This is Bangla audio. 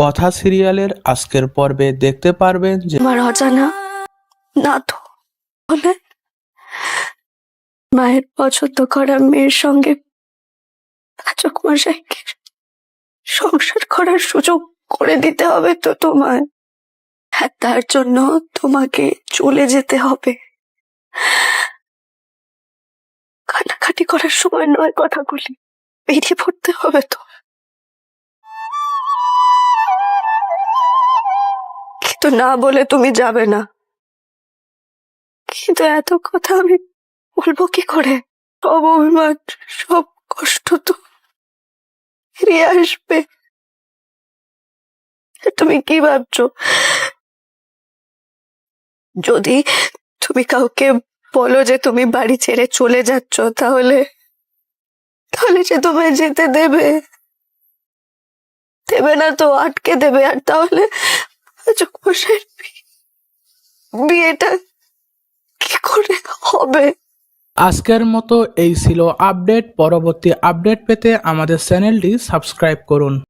কথা সিরিয়ালের আজকের পর্বে দেখতে পারবেন যে আমার অজানা না তো মায়ের পছন্দ করা মেয়ের সঙ্গে মশাইকে সংসার করার সুযোগ করে দিতে হবে তো তোমায়। আর তার জন্য তোমাকে চলে যেতে হবে। কাটাকাটি করার সময় নয় কথাগুলি। বেরিয়ে পড়তে হবে তো না বলে তুমি যাবে না। কিন্তু এত কথা আমি বলব কি করে? সব অভিমান, সব কষ্ট তো ফিরে আসবে। তুমি কি ভাবছ? যদি তুমি কাউকে বলো যে তুমি বাড়ি ছেড়ে চলে যাচ্ছ, তাহলে তাহলে সে তোমায় যেতে দেবে। দেবে না তো, আটকে দেবে। আর তাহলে বিয়েটা কি করে হবে? আজকের মতো এই ছিল আপডেট। পরবর্তী আপডেট পেতে আমাদের চ্যানেলটি সাবস্ক্রাইব করুন।